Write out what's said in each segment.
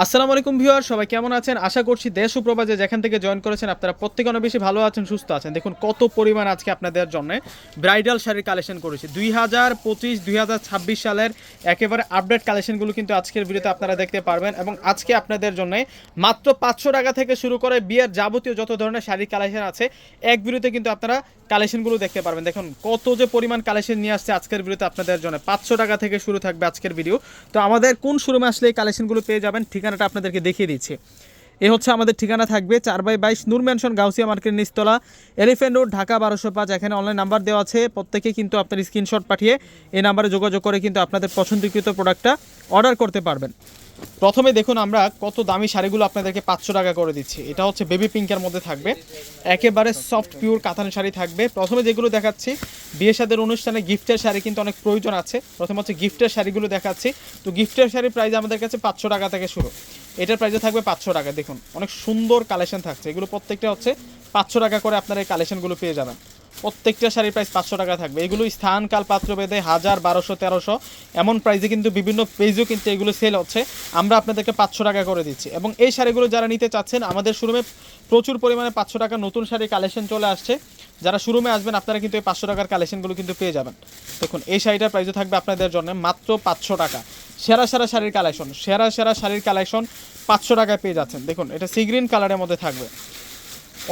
আসসালামু আলাইকুম ভিউয়ার, সবাই কেমন আছেন? আশা করছি দেশ ও যেখান থেকে জয়েন করেছেন আপনারা প্রত্যেকে অনেক বেশি ভালো আছেন, সুস্থ আছেন। দেখুন কত পরিমাণ আজকে আপনাদের জন্য ব্রাইডাল শাড়ির কালেকশন করেছি। দুই হাজার পঁচিশ, দুই হাজার ছাব্বিশ সালের একেবারে আপডেট কালেকশনগুলো কিন্তু আজকের ভিডিওতে আপনারা দেখতে পারবেন এবং আজকে আপনাদের জন্য মাত্র পাঁচশো টাকা থেকে শুরু করে বিয়ের যাবতীয় যত ধরনের শাড়ির কালেকশন আছে, এক ভিডিওতে কিন্তু আপনারা কালেকশনগুলো দেখতে পারবেন। দেখুন, কত যে পরিমাণ কালেকশন নিয়ে আসছে আজকের ভিডিওতে আপনাদের জন্য। পাঁচশো টাকা থেকে শুরু থাকবে আজকের ভিডিও। তো আমাদের কোন শোরুমে আসলে এই কালেকশনগুলো পেয়ে যাবেন, ঠিকানাটা আপনাদেরকে দেখিয়ে দিচ্ছি। এ হচ্ছে আমাদের ঠিকানা থাকবে চার বাই বাইশ নূর ম্যানশন, গাউসিয়া মার্কেট, নিচতলা এলিফেন্ট রোড, ঢাকা বারোশো পাঁচ। এখানে অনলাইন নাম্বার দেওয়া আছে। প্রত্যেকে কিন্তু আপনার স্ক্রিনশট পাঠিয়ে এই নাম্বারে যোগাযোগ করে কিন্তু আপনাদের পছন্দকৃত প্রোডাক্টটা অর্ডার করতে পারবেন। প্রথমে দেখুন আমরা কত দামি শাড়িগুলো আপনাদেরকে পাঁচশো টাকা করে দিচ্ছি। এটা হচ্ছে বেবি পিঙ্কের মধ্যে থাকবে। একেবারে সফট পিওর কাতান শাড়ি থাকবে। প্রথমে যেগুলো দেখাচ্ছি, বিয়ে সাদের অনুষ্ঠানে গিফটের শাড়ি কিন্তু অনেক প্রয়োজন আছে। প্রথমে হচ্ছে গিফটের শাড়িগুলো দেখাচ্ছি। তো গিফটের শাড়ির প্রাইস আমাদের কাছে পাঁচশো টাকা থেকে শুরু। এটার প্রাইসে থাকবে পাঁচশো টাকা। দেখুন, অনেক সুন্দর কালেকশন থাকছে। এগুলো প্রত্যেকটা হচ্ছে পাঁচশো টাকা করে আপনারা এই কালেকশনগুলো পেয়ে যাবেন। প্রত্যেকটা শাড়ির প্রাইস পাঁচশো টাকা থাকবে। এগুলো স্থান, কাল, পাত্র বেঁধে হাজার, বারোশো, তেরোশো। এমন প্রাইসে কিন্তু বিভিন্ন পেজও কিন্তু এগুলো সেল হচ্ছে। আমরা আপনাদেরকে পাঁচশো টাকা করে দিচ্ছি। এবং এই শাড়িগুলো যারা নিতে চাচ্ছেন, আমাদের শোরুমে প্রচুর পরিমাণে পাঁচশো টাকা নতুন শাড়ির কালেকশন চলে আসছে। যারা শোরুমে আসবেন, আপনারা কিন্তু এই পাঁচশো টাকার কালেকশনগুলো কিন্তু পেয়ে যাবেন। দেখুন, এই শাড়িটার প্রাইসও থাকবে আপনাদের জন্য মাত্র পাঁচশো টাকা। সেরা সেরা শাড়ির কালেকশন সেরা সেরা শাড়ির কালেকশন পাঁচশো টাকায় পেয়ে যাচ্ছেন। দেখুন, এটা সি গ্রিন কালারের মধ্যে থাকবে।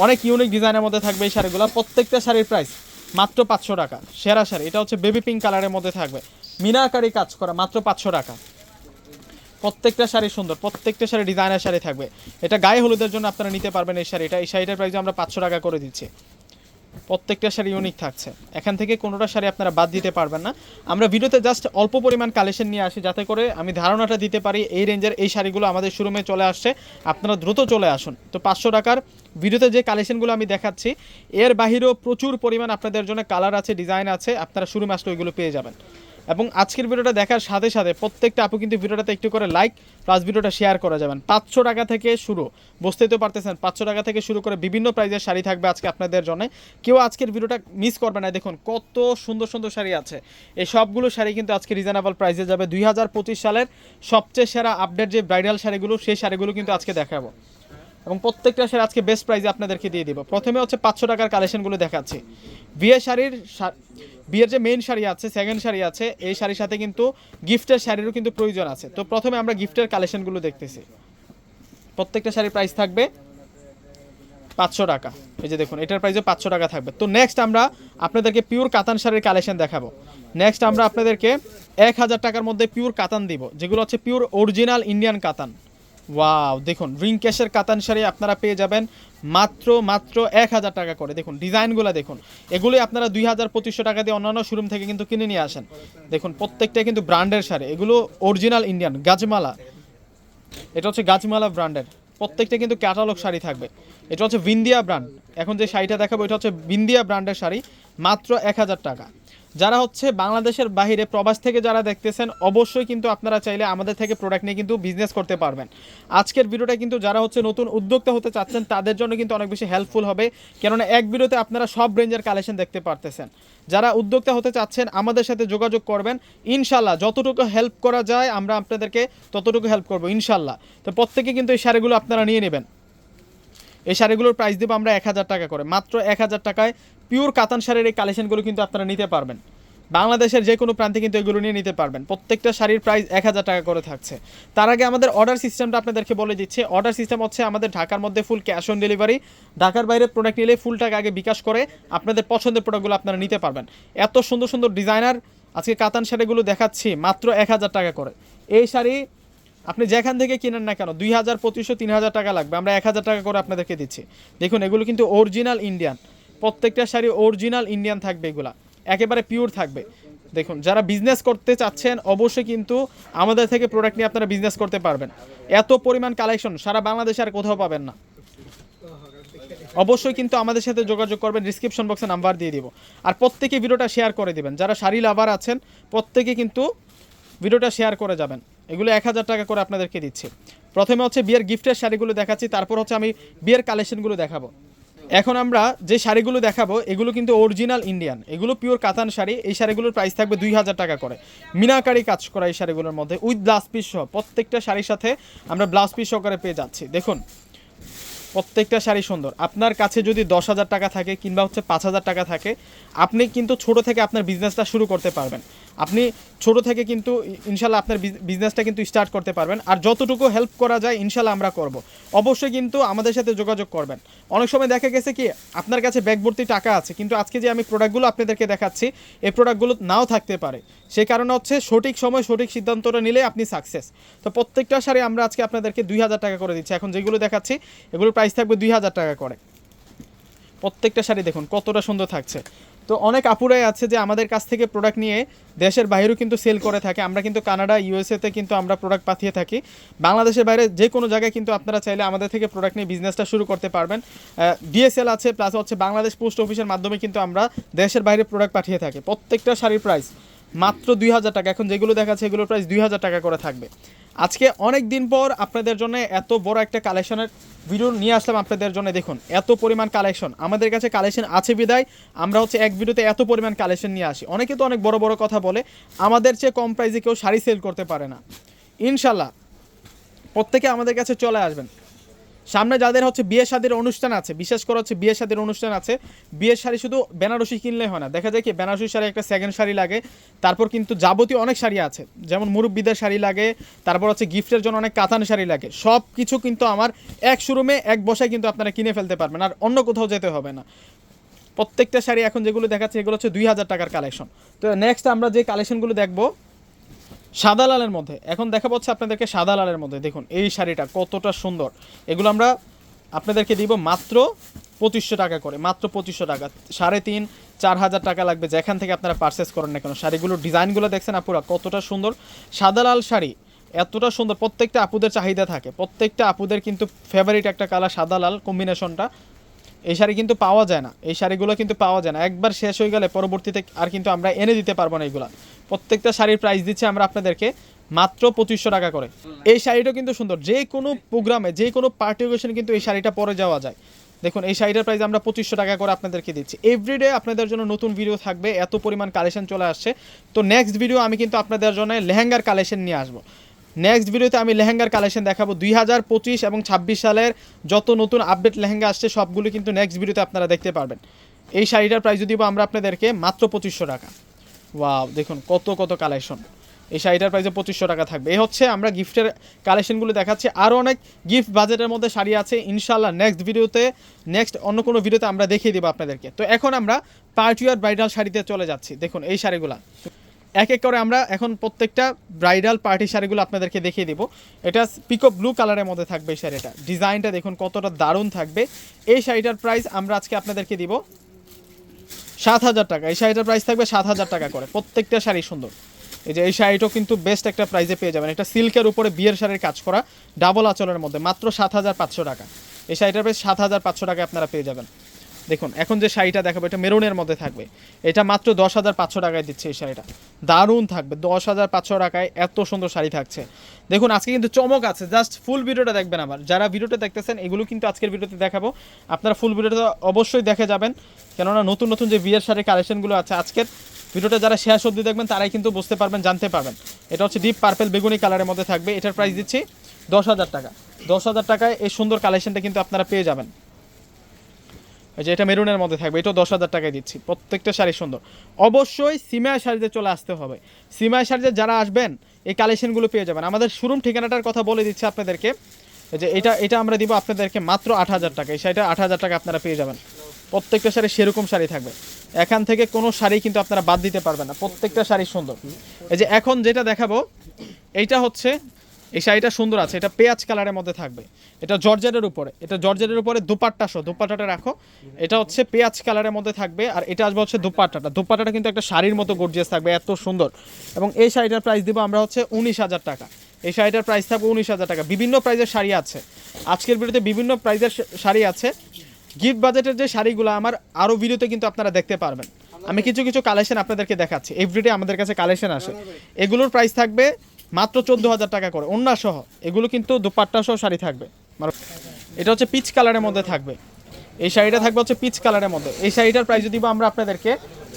অনেক ইউনিক ডিজাইনের মধ্যে থাকবে এই শাড়িগুলো। প্রত্যেকটা শাড়ির প্রাইস মাত্র পাঁচশো টাকা। সেরা শাড়ি, এটা হচ্ছে বেবি পিঙ্ক কালারের মধ্যে থাকবে। মিনাকারি কাজ করা, মাত্র পাঁচশো টাকা। প্রত্যেকটা শাড়ি সুন্দর, প্রত্যেকটা শাড়ি ডিজাইনার শাড়ি থাকবে। এটা গায়ে হলুদের জন্য আপনারা নিতে পারবেন এই শাড়িটা। এই শাড়িটার প্রাইস আমরা পাঁচশো টাকা করে দিচ্ছি। প্রত্যেকটা শাড়ি ইউনিক থাকছে। এখান থেকে কোনোটা শাড়ি আপনারা বাদ দিতে পারবেন না। আমরা ভিডিওতে জাস্ট অল্প পরিমাণ কালেকশন নিয়ে আসি, যাতে করে আমি ধারণাটা দিতে পারি এই রেঞ্জের এই শাড়িগুলো আমাদের শোরুমে চলে আসছে। আপনারা দ্রুত চলে আসুন। তো পাঁচশো টাকার ভিডিওতে যে কালেকশনগুলো আমি দেখাচ্ছি, এর বাহিরেও প্রচুর পরিমাণ আপনাদের জন্য কালার আছে ডিজাইন আছে, আপনারা শোরুমে আসলে ওইগুলো পেয়ে যাবেন। এবং আজকের ভিডিওটা দেখার সাথে সাথে প্রত্যেকটা আপু কিন্তু ভিডিওটাতে একটু করে লাইক প্লাস ভিডিওটা শেয়ার করা যাবেন। পাঁচশো টাকা থেকে শুরু। বুঝতেই তো পারতেছেন, পাঁচশো টাকা থেকে শুরু করে বিভিন্ন প্রাইজের শাড়ি থাকবে আজকে আপনাদের জন্য। কেউ আজকের ভিডিওটা মিস করবে না। দেখুন, কত সুন্দর সুন্দর শাড়ি আছে। এই সবগুলো শাড়ি কিন্তু আজকে রিজনেবল প্রাইসে যাবে দুই হাজার পঁচিশ সালের সবচেয়ে সেরা আপডেট যে ব্রাইডাল শাড়িগুলো, সেই শাড়িগুলো কিন্তু আজকে দেখাবো। এবং প্রত্যেকটা শাড়ি আজকে বেস্ট প্রাইসে আপনাদেরকে দিয়ে দিব। প্রথমে হচ্ছে পাঁচশো টাকার কালেকশনগুলো দেখাচ্ছি। বিয়ে শাড়ির বিয়ের যে মেইন শাড়ি আছে সেকেন্ড শাড়ি আছে, এই শাড়ির সাথে কিন্তু গিফটের শাড়িরও কিন্তু প্রয়োজন আছে। তো প্রথমে আমরা গিফটের কালেকশনগুলো দেখতেছি। প্রত্যেকটা শাড়ির প্রাইস থাকবে পাঁচশো টাকা। এই যে দেখুন, এটার প্রাইসও পাঁচশো টাকা থাকবে। তো নেক্সট আমরা আপনাদেরকে পিওর কাতান শাড়ির কালেকশন দেখাবো। নেক্সট আমরা আপনাদেরকে এক হাজার টাকার মধ্যে পিওর কাতান দিব, যেগুলো হচ্ছে পিওর অরিজিনাল ইন্ডিয়ান কাতান। ওয়াও দেখুন রিং ক্যাশের কাতান শাড়ি আপনারা পেয়ে যাবেন মাত্র মাত্র এক হাজার টাকা করে। দেখুন, ডিজাইনগুলো দেখুন। এগুলি আপনারা দুই হাজার পঁচিশশো টাকা দিয়ে অন্যান্য শোরুম থেকে কিন্তু কিনে নিয়ে আসেন। দেখুন প্রত্যেকটা কিন্তু ব্র্যান্ডের শাড়ি। এগুলো অরিজিনাল ইন্ডিয়ান গাজমালা এটা হচ্ছে গাজমালা ব্র্যান্ডের প্রত্যেকটা কিন্তু ক্যাটালগ শাড়ি থাকবে। এটা হচ্ছে বিন্দিয়া ব্র্যান্ড এখন যে শাড়িটা দেখাবো, এটা হচ্ছে বিন্দিয়া ব্র্যান্ডের শাড়ি, মাত্র এক হাজার টাকা। যারা হচ্ছে বাংলাদেশের বাইরে প্রবাস থেকে যারা দেখতেছেন, অবশ্যই কিন্তু আপনারা চাইলে আমাদের থেকে প্রোডাক্ট নিয়ে কিন্তু বিজনেস করতে পারবেন। আজকের ভিডিওটা কিন্তু যারা হচ্ছে নতুন উদ্যোক্তা হতে চাচ্ছেন, তাদের জন্য কিন্তু অনেক বেশি হেল্পফুল হবে। কেননা এক ভিডিওতে আপনারা সব রেঞ্জের কালেকশন দেখতে পারতেছেন। যারা উদ্যোক্তা হতে চাচ্ছেন, আমাদের সাথে যোগাযোগ করবেন। ইনশাল্লাহ, যতটুকু হেল্প করা যায়, আমরা আপনাদেরকে ততটুকু হেল্প করব, ইনশাল্লাহ। তো প্রত্যেকে কিন্তু এই শাড়িগুলো আপনারা নিয়ে নেবেন। এই শাড়িগুলোর প্রাইস দেবো আমরা এক হাজার টাকা করে। মাত্র এক হাজার টাকায় পিওর কাতান শাড়ির এই কালেকশনগুলো কিন্তু আপনারা নিতে পারবেন। বাংলাদেশের যে কোনো প্রান্তে কিন্তু এগুলো নিয়ে নিতে পারবেন। প্রত্যেকটা শাড়ির প্রাইস এক হাজার টাকা করে থাকছে। তার আগে আমাদের অর্ডার সিস্টেমটা আপনাদেরকে বলে দিচ্ছে। অর্ডার সিস্টেম হচ্ছে আমাদের ঢাকার মধ্যে ফুল ক্যাশ অন ডেলিভারি ঢাকার বাইরে প্রোডাক্ট নিলে ফুল টাকা আগে বিকাশ করে আপনাদের পছন্দের প্রোডাক্টগুলো আপনারা নিতে পারবেন। এত সুন্দর সুন্দর ডিজাইনার আজকে কাতান শাড়িগুলো দেখাচ্ছি মাত্র এক হাজার টাকা করে। এই শাড়ি আপনি যেখান থেকে কিনেন না কেন, দুই হাজার, পঁচিশশো, তিন হাজার টাকা লাগবে। আমরা এক হাজার টাকা করে আপনাদেরকে দিচ্ছি। দেখুন, এগুলো কিন্তু অরিজিনাল ইন্ডিয়ান প্রত্যেকটা শাড়ি অরিজিনাল ইন্ডিয়ান থাকবে এগুলা। একেবারে পিওর থাকবে। দেখুন, যারা বিজনেস করতে চাচ্ছেন, অবশ্যই কিন্তু আমাদের থেকে প্রোডাক্ট নিয়ে আপনারা বিজনেস করতে পারবেন। এত পরিমাণ কালেকশন সারা বাংলাদেশে আর কোথাও পাবেন না। অবশ্যই কিন্তু আমাদের সাথে যোগাযোগ করবেন ডিসক্রিপশন বক্সে নাম্বার দিয়ে দিব। আর প্রত্যেকে ভিডিওটা শেয়ার করে দিবেন। যারা শাড়ি লাভার আছেন, প্রত্যেকে কিন্তু ভিডিওটা শেয়ার করে যাবেন। এগুলো এক হাজার টাকা করে আপনাদেরকে দিচ্ছি। প্রথমে হচ্ছে বিয়ের গিফটের শাড়িগুলো দেখাচ্ছি, তারপর হচ্ছে আমি বিয়ের কালেকশনগুলো দেখাবো। এখন আমরা যে শাড়িগুলো দেখাবো, এগুলো কিন্তু অরিজিনাল ইন্ডিয়ান এগুলো পিওর কাতান শাড়ি, এই শাড়িগুলোর প্রাইস থাকবে দুই হাজার টাকা করে। মিনাকারি কাজ করা এই শাড়িগুলোর মধ্যে উইথ ব্লাউজ পিস সহ, প্রত্যেকটা শাড়ির সাথে আমরা ব্লাউজ পিস সহকারে পেয়ে যাচ্ছি। দেখুন, প্রত্যেকটা শাড়ি সুন্দর। আপনার কাছে যদি দশ হাজার টাকা থাকে কিংবা হচ্ছে পাঁচ হাজার টাকা থাকে, আপনি কিন্তু ছোট থেকে আপনার বিজনেসটা শুরু করতে পারবেন। আপনি ছোট থেকে কিন্তু ইনশাল্লাহ আপনার বিজনেসটা কিন্তু স্টার্ট করতে পারবেন। আর যতটুকু হেল্প করা যায়, ইনশাল্লাহ আমরা করব। অবশ্যই কিন্তু আমাদের সাথে যোগাযোগ করবেন। অনেক সময় দেখা গেছে কি, আপনার কাছে ব্যাগ ভর্তি টাকা আছে, কিন্তু আজকে যে আমি প্রোডাক্টগুলো আপনাদেরকে দেখাচ্ছি, এই প্রোডাক্টগুলো নাও থাকতে পারে। সেই কারণে হচ্ছে সঠিক সময় সঠিক সিদ্ধান্তটা নিলে আপনি সাকসেস তো প্রত্যেকটা শাড়ি আমরা আজকে আপনাদেরকে দুই হাজার টাকা করে দিচ্ছি। এখন যেগুলো দেখাচ্ছি, এগুলোর প্রাইস থাকবে দুই হাজার টাকা করে। প্রত্যেকটা শাড়ি দেখুন, কতটা সুন্দর থাকছে। তো অনেক আপুরাই আছে যে আমাদের কাছ থেকে প্রোডাক্ট নিয়ে দেশের বাইরেও কিন্তু সেল করে থাকে। আমরা কিন্তু কানাডা ইউএসএতে কিন্তু আমরা প্রোডাক্ট পাঠিয়ে থাকি। বাংলাদেশের বাইরে যে কোনো জায়গায় কিন্তু আপনারা চাইলে আমাদের থেকে প্রোডাক্ট নিয়ে বিজনেসটা শুরু করতে পারবেন। ডিএসএল আছে প্লাস হচ্ছে বাংলাদেশ পোস্ট অফিসের মাধ্যমে কিন্তু আমরা দেশের বাইরে প্রোডাক্ট পাঠিয়ে থাকি। প্রত্যেকটা শাড়ির প্রাইস মাত্র দুই হাজার টাকা। এখন যেগুলো দেখাচ্ছে এগুলোর প্রাইস দুই হাজার টাকা করে থাকবে। আজকে অনেক দিন পর আপনাদের জন্য এত বড় একটা কালেকশনের ভিডিও নিয়ে আসলাম আপনাদের জন্য। দেখুন, এত পরিমাণ কালেকশন। আমাদের কাছে কালেকশন আছে বিদায়। আমরা হচ্ছে এক ভিডিওতে এত পরিমাণ কালেকশন নিয়ে আসি। অনেকে তো অনেক বড় বড় কথা বলে, আমাদের চেয়ে কম প্রাইসে কেউ শাড়ি সেল করতে পারে না। ইনশাল্লাহ প্রত্যেকে আমাদের কাছে চলে আসবেন। সামনে যাদের হচ্ছে বিয়ে শাদির অনুষ্ঠান আছে, বিশেষ করে হচ্ছে বিয়ে শাদির অনুষ্ঠান আছে, বিয়ের শাড়ি শুধু বেনারসি কিনলে হয় না। দেখা যায় কি বেনারসি শাড়ি একটা সেকেন্ড শাড়ি লাগে, তারপর কিন্তু যাবতীয় অনেক শাড়ি আছে। যেমন মুরব্বীদের শাড়ি লাগে, তারপর হচ্ছে গিফটের জন্য অনেক কাতান শাড়ি লাগে। সব কিছু কিন্তু আমার এক শোরুমে, এক বসায় কিন্তু আপনারা কিনে ফেলতে পারবেন, আর অন্য কোথাও যেতে হবে না। প্রত্যেকটা শাড়ি এখন যেগুলো দেখাচ্ছে, এগুলো হচ্ছে দুই হাজার টাকার কালেকশন তো নেক্সট আমরা যে কালেকশনগুলো দেখব সাদা লালের মধ্যে। এখন দেখা পাচ্ছে আপনাদেরকে সাদা লালের মধ্যে। দেখুন, এই শাড়িটা কতটা সুন্দর। এগুলো আমরা আপনাদেরকে দিব মাত্র পঁচিশশো টাকা করে, মাত্র পঁচিশশো টাকা। সাড়ে তিন, চার হাজার টাকা লাগবে। যেখান থেকে আপনারা পারচেস করেন না কেন শাড়িগুলোর ডিজাইনগুলো দেখছেন আপুরা, কতটা সুন্দর। সাদা লাল শাড়ি এতটা সুন্দর, প্রত্যেকটা আপুদের চাহিদা থাকে। প্রত্যেকটা আপুদের কিন্তু ফেভারিট একটা কালার সাদা লাল কম্বিনেশনটা এই শাড়ি কিন্তু পাওয়া যায় না। এই শাড়িগুলো কিন্তু পাওয়া যায় না। একবার শেষ হয়ে গেলে পরবর্তীতে আর কিন্তু আমরা এনে দিতে পারব না এগুলা। প্রত্যেকটা শাড়ির প্রাইস দিচ্ছি আমরা আপনাদেরকে মাত্র পঁচিশশো টাকা করে। এই শাড়িটা কিন্তু সুন্দর। যে কোনো প্রোগ্রামে যে কোনো পার্টি ওকেশনে কিন্তু এই শাড়িটা পরে যাওয়া যায়। দেখুন, এই শাড়িটার প্রাইস আমরা পঁচিশশো টাকা করে আপনাদেরকে দিচ্ছি। এভরিডে আপনাদের জন্য নতুন ভিডিও থাকবে, এত পরিমাণ কালেকশন চলে আসছে। তো নেক্সট ভিডিও আমি কিন্তু আপনাদের জন্য লেহেঙ্গার কালেকশন নিয়ে আসব। নেক্সট ভিডিওতে আমি লেহেঙ্গার কালেকশন দেখাবো। দুই হাজার পঁচিশ এবং ছাব্বিশ সালের যত নতুন আপডেট লেহেঙ্গা আসছে, সবগুলো কিন্তু নেক্সট ভিডিওতে আপনারা দেখতে পারবেন। এই শাড়িটার প্রাইস দিব আমরা আপনাদেরকে মাত্র পঁচিশশো টাকা। ওয়াও দেখুন, কত কত কালেকশন এই শাড়িটার প্রাইসে পঁচিশশো টাকা থাকবে। এই হচ্ছে আমরা গিফটের কালেকশনগুলো দেখাচ্ছি। আরও অনেক গিফট বাজেটের মধ্যে শাড়ি আছে। ইনশাল্লাহ নেক্সট ভিডিওতে নেক্সট অন্য কোনো ভিডিওতে আমরা দেখিয়ে দেবো আপনাদেরকে। তো এখন আমরা পার্টিওয়ার ব্রাইডাল শাড়িতে চলে যাচ্ছি। দেখুন, এই শাড়িগুলা। এক এক করে আমরা এখন প্রত্যেকটা ব্রাইডাল পার্টি শাড়িগুলো আপনাদেরকে দেখিয়ে দিব। এটা পিকো ব্লু কালারের মধ্যে থাকবে এই শাড়িটা। ডিজাইনটা দেখুন কতটা দারুণ থাকবে। এই শাড়িটার প্রাইস আমরা আজকে আপনাদেরকে দিব সাত হাজার টাকা। এই শাড়িটার প্রাইস থাকবে সাত হাজার টাকা করে। প্রত্যেকটা শাড়ি সুন্দর। এই যে এই শাড়িটাও কিন্তু বেস্ট একটা প্রাইসে পেয়ে যাবেন। একটা সিল্কের উপরে বিয়ের শাড়ির কাজ করা ডাবল আচলের মধ্যে, মাত্র সাত হাজার পাঁচশো টাকা। এই শাড়িটার প্রাইস সাত হাজার পাঁচশো টাকা আপনারা পেয়ে যাবেন। দেখুন, এখন যে শাড়িটা দেখাবো, এটা মেরুনের মধ্যে থাকবে। এটা মাত্র দশ হাজার পাঁচশো টাকায় দিচ্ছে এই শাড়িটা। দারুণ থাকবে, দশ হাজার পাঁচশো টাকায় এত সুন্দর শাড়ি থাকছে। দেখুন, আজকে কিন্তু চমক আছে, জাস্ট ফুল ভিডিওটা দেখবেন আবার। যারা ভিডিওটা দেখতেছেন, এগুলো কিন্তু আজকের ভিডিওতে দেখাবো। আপনারা ফুল ভিডিওটা অবশ্যই দেখে যাবেন। কেননা নতুন নতুন যে বিয়ের শাড়ির কালেকশনগুলো আছে, আজকের ভিডিওটা যারা শেয়ার অবধি দেখবেন, তারাই কিন্তু বুঝতে পারবেন, জানতে পারবেন। এটা হচ্ছে ডিপ পার্পেল বেগুনি কালারের মধ্যে থাকবে। এটার প্রাইস দিচ্ছি দশ হাজার টাকা। দশ হাজার টাকায় এই সুন্দর কালেকশনটা কিন্তু আপনারা পেয়ে যাবেন। যে এটা মেরুনের মধ্যে থাকবে, এটাও দশ হাজার টাকায় দিচ্ছি। প্রত্যেকটা শাড়ি সুন্দর। অবশ্যই সিমায় শাড়িতে চলে আসতে হবে। সিমায় শাড়িতে যারা আসবেন, এই কালেকশনগুলো পেয়ে যাবেন। আমাদের শোরুম ঠিকানাটার কথা বলে দিচ্ছি আপনাদেরকে। যে এটা এটা আমরা দিব আপনাদেরকে মাত্র আট হাজার টাকা। এই শাড়িটা আট হাজার টাকা আপনারা পেয়ে যাবেন। প্রত্যেকটা শাড়ি সেরকম শাড়ি থাকবে। এখান থেকে কোনো শাড়ি কিন্তু আপনারা বাদ দিতে পারবেন না। প্রত্যেকটা শাড়ি সুন্দর। এই যে এখন যেটা দেখাবো, এইটা হচ্ছে এই শাড়িটা সুন্দর আছে, এটা পেঁয়াজ কালারের মধ্যে থাকবে। এটা জর্জেটের উপরে, এটা জর্জেটের উপরে দুপাট্টা সহ, দুপাট্টাটা রাখো। এটা হচ্ছে পেঁয়াজ কালারের মধ্যে থাকবে, আর এটা আসবে হচ্ছে দুপাট্টাটা। দুপাট্টাটা কিন্তু একটা শাড়ির মতো গর্জিয়াস থাকবে, এত সুন্দর। এবং এই শাড়িটার প্রাইস দিব আমরা হচ্ছে উনিশ হাজার টাকা। এই শাড়িটার প্রাইস থাকবে উনিশ হাজার টাকা। বিভিন্ন প্রাইজের শাড়ি আছে। আজকের ভিডিওতে বিভিন্ন প্রাইজের শাড়ি আছে। গিফট বাজেটের যে শাড়িগুলো, আমার আরও ভিডিওতে কিন্তু আপনারা দেখতে পারবেন। আমি কিছু কিছু কালেকশন আপনাদেরকে দেখাচ্ছি। এভরিডে আমাদের কাছে কালেকশন আসে। এগুলোর প্রাইস থাকবে মাত্র চোদ্দ হাজার টাকা করে। অন্য সহ, এগুলো কিন্তু দুপাট্টা সহ শাড়ি থাকবে। এটা হচ্ছে পিচ কালারের মধ্যে থাকবে। এই শাড়িটা থাকবে হচ্ছে পিচ কালারের মধ্যে। এই শাড়িটার প্রাইস দিব আমরা আপনাদেরকে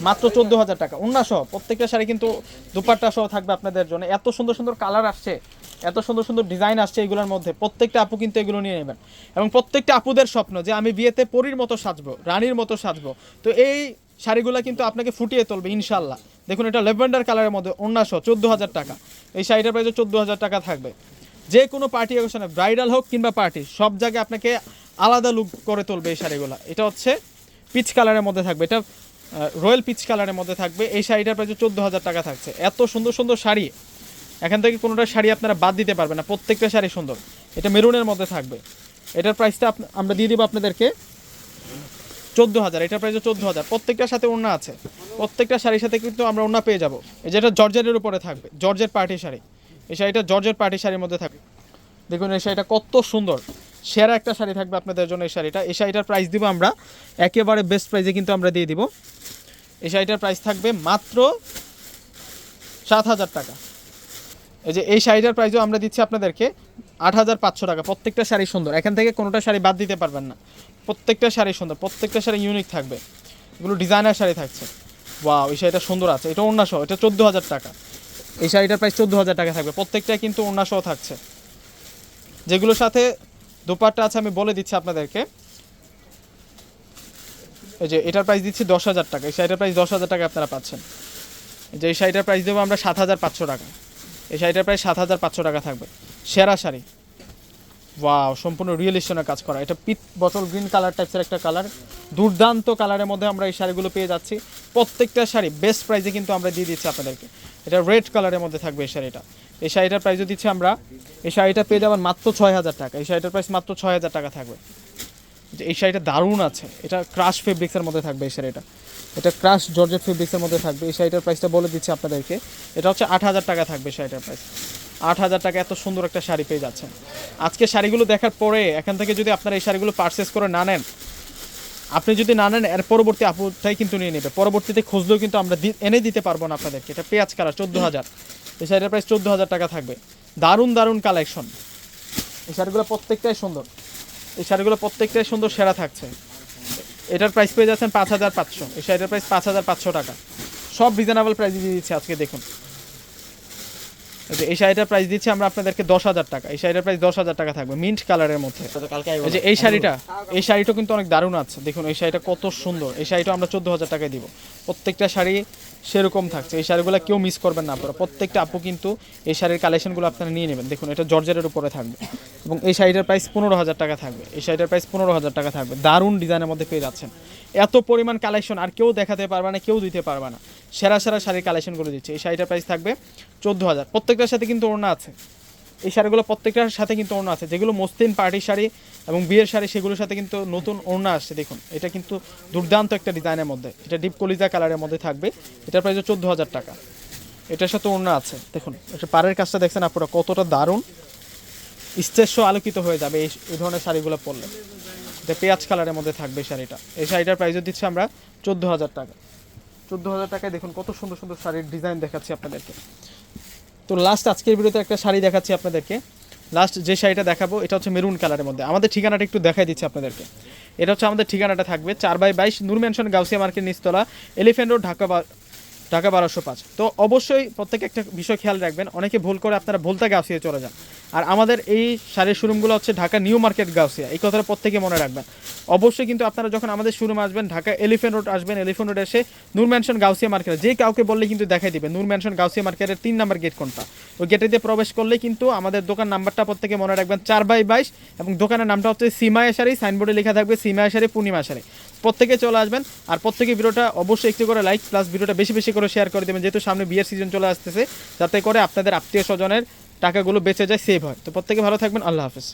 মাত্র চোদ্দ হাজার টাকা উন্না সহ, প্রত্যেকটা শাড়ি কিন্তু দুপাট্টা সহ থাকবে আপনাদের জন্য। এত সুন্দর সুন্দর কালার আসছে, এত সুন্দর সুন্দর ডিজাইন আসছে এগুলোর মধ্যে। প্রত্যেকটা আপু কিন্তু এগুলো নিয়ে নেবেন। এবং প্রত্যেকটা আপুদের স্বপ্ন যে আমি বিয়েতে পরীর মতো সাজবো, রানীর মতো সাজবো। তো এই শাড়িগুলো কিন্তু আপনাকে ফুটিয়ে তুলবে ইনশাল্লাহ দেখুন, এটা লেভেন্ডার কালারের মধ্যে অন্যাসহ চোদ্দ হাজার টাকা। এই শাড়িটার প্রাইস চোদ্দ হাজার টাকা থাকবে। যে কোনো পার্টি অকেশনে ব্রাইডাল হোক কিংবা পার্টি সব জায়গায় আপনাকে আলাদা লুক করে তুলবে এই শাড়িগুলো। এটা হচ্ছে পিচ কালারের মধ্যে থাকবে। এটা রয়্যাল পিচ কালারের মধ্যে থাকবে। এই শাড়িটার প্রাইস চোদ্দ হাজার টাকা থাকছে। এত সুন্দর সুন্দর শাড়ি। এখান থেকে কোনোটা শাড়ি আপনারা বাদ দিতে পারবেন না। প্রত্যেকটা শাড়ি সুন্দর। এটা মেরুনের মধ্যে থাকবে। এটার প্রাইসটা আমরা দিয়ে দিব আপনাদেরকে চোদ্দ হাজার, এটার প্রাইস চোদ্দ হাজার। প্রত্যেকটার সাথে ওড়না আছে। প্রত্যেকটা শাড়ির সাথে কিন্তু আমরা ওড়না পেয়ে যাব। এই যেটা জর্জেটের উপরে থাকবে জর্জের পার্টি শাড়ি। এই শাড়িটা জর্জের পার্টি শাড়ির মধ্যে থাকবে। দেখুন, এই শাড়িটা কত সুন্দর। সেরা একটা শাড়ি থাকবে আপনাদের জন্য এই শাড়িটা। এই শাড়িটার প্রাইস দিব আমরা, একেবারে বেস্ট প্রাইসে কিন্তু আমরা দিয়ে দিব। এই শাড়িটার প্রাইস থাকবে মাত্র সাত হাজার টাকা। এই যে এই শাড়িটার প্রাইসও আমরা দিচ্ছি আপনাদেরকে আট হাজার পাঁচশো টাকা। প্রত্যেকটা শাড়ি সুন্দর। এখান থেকে কোনোটা শাড়ি বাদ দিতে পারবেন না। প্রত্যেকটা শাড়ি সুন্দর, প্রত্যেকটা শাড়ি ইউনিক থাকবে। এগুলো ডিজাইনার শাড়ি থাকছে। ওয়াও ওই শাড়িটা সুন্দর আছে। এটা অন্যাসহ এটা চোদ্দ হাজার টাকা। এই শাড়িটার প্রাইস চোদ্দ হাজার টাকা থাকবে। প্রত্যেকটা কিন্তু অন্যাসহ থাকছে। যেগুলোর সাথে দোপাট্টা আছে, আমি বলে দিচ্ছি আপনাদেরকে। এই যে এটার প্রাইস দিচ্ছি দশ হাজার টাকা। এই শাড়িটার প্রাইস দশ হাজার টাকা আপনারা পাচ্ছেন। যে এই শাড়িটার প্রাইস দেবো আমরা সাত হাজার পাঁচশো টাকা। এই শাড়িটার প্রায় সাত হাজার পাঁচশো টাকা থাকবে। সেরা শাড়ি। ওয়াও সম্পূর্ণ রিয়েলিস্টনের কাজ করা। এটা পিট বটল গ্রিন কালার টাইপসের একটা কালার দুর্দান্ত কালারের মধ্যে আমরা এই শাড়িগুলো পেয়ে যাচ্ছি। প্রত্যেকটা শাড়ি বেস্ট প্রাইসে কিন্তু আমরা দিয়ে দিচ্ছি আপনাদেরকে। এটা রেড কালারের মধ্যে থাকবে এই শাড়িটা। এই শাড়িটার প্রাইসও দিচ্ছি আমরা, এই শাড়িটা পেয়ে যাবেন মাত্র ছয় হাজার টাকা। এই শাড়িটার প্রাইস মাত্র ছয় হাজার টাকা থাকবে। যে এই শাড়িটা দারুণ আছে। এটা ক্রাশ ফেব্রিক্সের মধ্যে থাকবে এই শাড়িটা। এটা ক্রাশ জর্জেট ফেব্রিক্সের মধ্যে থাকবে। এই শাড়িটার প্রাইসটা বলে দিচ্ছি আপনাদেরকে। এটা হচ্ছে আট হাজার টাকা থাকবে শাড়িটার প্রাইস আট হাজার টাকা এত সুন্দর একটা শাড়ি পেয়ে যাচ্ছেন। আজকে শাড়িগুলো দেখার পরে এখান থেকে যদি আপনারা এই শাড়িগুলো পারচেস করে না নেন, আপনি যদি না নেন, এর পরবর্তী আপুটাই কিন্তু নিয়ে নেবে। পরবর্তীতে খুঁজলেও কিন্তু আমরা এনে দিতে পারব না আপনাদেরকে। এটা পেঁয়াজ কালার, চোদ্দ হাজার। এই শাড়িটার প্রাইস চোদ্দ হাজার টাকা থাকবে। দারুণ দারুণ কালেকশন এই শাড়িগুলো প্রত্যেকটাই সুন্দর। এই শাড়িগুলো প্রত্যেকটাই সুন্দর, সেরা থাকছে। এটার প্রাইস পেয়ে যাচ্ছেন পাঁচ হাজার পাঁচশো। এই শাড়িটার প্রাইস পাঁচ হাজার পাঁচশো টাকা। সব রিজনেবল প্রাইস দিয়ে দিচ্ছে আজকে, দেখুন। এই শাড়িটার প্রাইস দিচ্ছি আমরা আপনাদেরকে দশ হাজার টাকা। এই শাড়িটার প্রাইস দশ হাজার টাকা থাকবে মিন্ট কালারের মধ্যে। এই যে এই শাড়িটা এই শাড়িটা কিন্তু অনেক দারুণ আছে। দেখুন এই শাড়িটা কত সুন্দর। এই শাড়িটা আমরা চোদ্দ হাজার টাকায় দিব। প্রত্যেকটা শাড়ি সেরকম থাকছে। এই শাড়িগুলো কেউ মিস করবেন না আপনারা। প্রত্যেকটা আপু কিন্তু এই শাড়ির কালেকশনগুলো আপনারা নিয়ে নেবেন। দেখুন এটা জর্জেটের উপরে থাকবে। এবং এই শাড়িটার প্রাইস পনেরো হাজার টাকা থাকবে। এই শাড়িটার প্রাইস পনেরো হাজার টাকা থাকবে। দারুণ ডিজাইনের মধ্যে পেয়ে যাচ্ছেন। এত পরিমাণ কালেকশন আর কেউ দেখাতে পারবে না কেউ দিতে পারবে না। সেরা সেরা শাড়ির কালেকশন করে দিচ্ছে। এই শাড়িটার প্রাইস থাকবে চোদ্দ হাজার প্রত্যেকটার সাথে কিন্তু ওড়না আছে। এই শাড়িগুলো প্রত্যেকটার সাথে কিন্তু ওড়না আছে। যেগুলো মসলিন পার্টি শাড়ি এবং বিয়ের শাড়ি, সেগুলোর সাথে কিন্তু নতুন ওড়না আসছে। দেখুন, এটা কিন্তু দুর্দান্ত একটা ডিজাইনের মধ্যে। এটা ডিপ কলিজা কালারের মধ্যে থাকবে। এটার প্রাইস চোদ্দ হাজার টাকা। এটার সাথে ওড়না আছে। দেখুন, এটা পাড়ের কাজটা দেখছেন আপনারা, কতটা দারুণ। স্টেজ আলোকিত হয়ে যাবে এই এই ধরনের শাড়িগুলো পরলে। এটা পেঁয়াজ কালারের মধ্যে থাকবে শাড়িটা। এই শাড়িটার প্রাইসও দিচ্ছি আমরা চোদ্দ হাজার টাকা। চোদ্দ হাজার টাকায় দেখুন কত সুন্দর সুন্দর শাড়ির ডিজাইন দেখাচ্ছি আপনাদেরকে। তো লাস্ট আজকের ভিডিওতে একটা শাড়ি দেখাচ্ছি আপনাদেরকে। লাস্ট যে শাড়িটা দেখাবো, এটা হচ্ছে মেরুন কালারের মধ্যে। আমাদের ঠিকানাটা একটু দেখাই দিচ্ছি আপনাদেরকে। এটা হচ্ছে আমাদের ঠিকানাটা থাকবে চার বাই বাইশ নূর ম্যানশন গাউসিয়া মার্কেট নিচতলা এলিফেন্ট রোড ঢাকা ঢাকা বারোশো পাঁচ। তো অবশ্যই প্রত্যেকে একটা বিষয় খেয়াল রাখবেন, অনেকে ভুল করে আপনারা ভুলতা গাউসিয়া চলে যান। আর আমাদের এই শাড়ির শোরুমগুলো হচ্ছে ঢাকা নিউ মার্কেট গাউসিয়া, এই কথাটা প্রত্যেকে মনে রাখবেন। অবশ্যই কিন্তু আপনারা যখন আমাদের শোরুম আসবেন, ঢাকা এলিফেন্ট রোড আসবেন, এলিফেন্ট রোড এসে নূর ম্যানশন গাউসিয়া মার্কেট, যে কাউকে বললে কিন্তু দেখাই দিবে নূর ম্যানশন গাউসিয়া মার্কেটের তিন নাম্বার গেট কোনটা? ওই গেটে দিয়ে প্রবেশ করলে কিন্তু আমাদের দোকান নাম্বারটা প্রত্যেকে মনে রাখবেন, চার বাই বাইশ এবং দোকানের নামটা হচ্ছে সীমায়া শাড়ি, সাইনবোর্ডে লেখা থাকবে সীমায়া শাড়ি, পূর্ণিমা শাড়ি। প্রত্যেকে চলে আসবেন। আর প্রত্যেকে ভিডিওটা অবশ্যই একটু করে লাইক প্লাস ভিডিওটা বেশি বেশি করে শেয়ার করে দেবেন, যেহেতু সামনে বিয়ের সিজন চলে আসতেছে। যাতে করে আপনাদের আত্মীয় স্বজনের টাকাগুলো বেঁচে যায় সেভ হয়। তো প্রত্যেকে ভালো থাকবেন, আল্লাহ হাফেজ।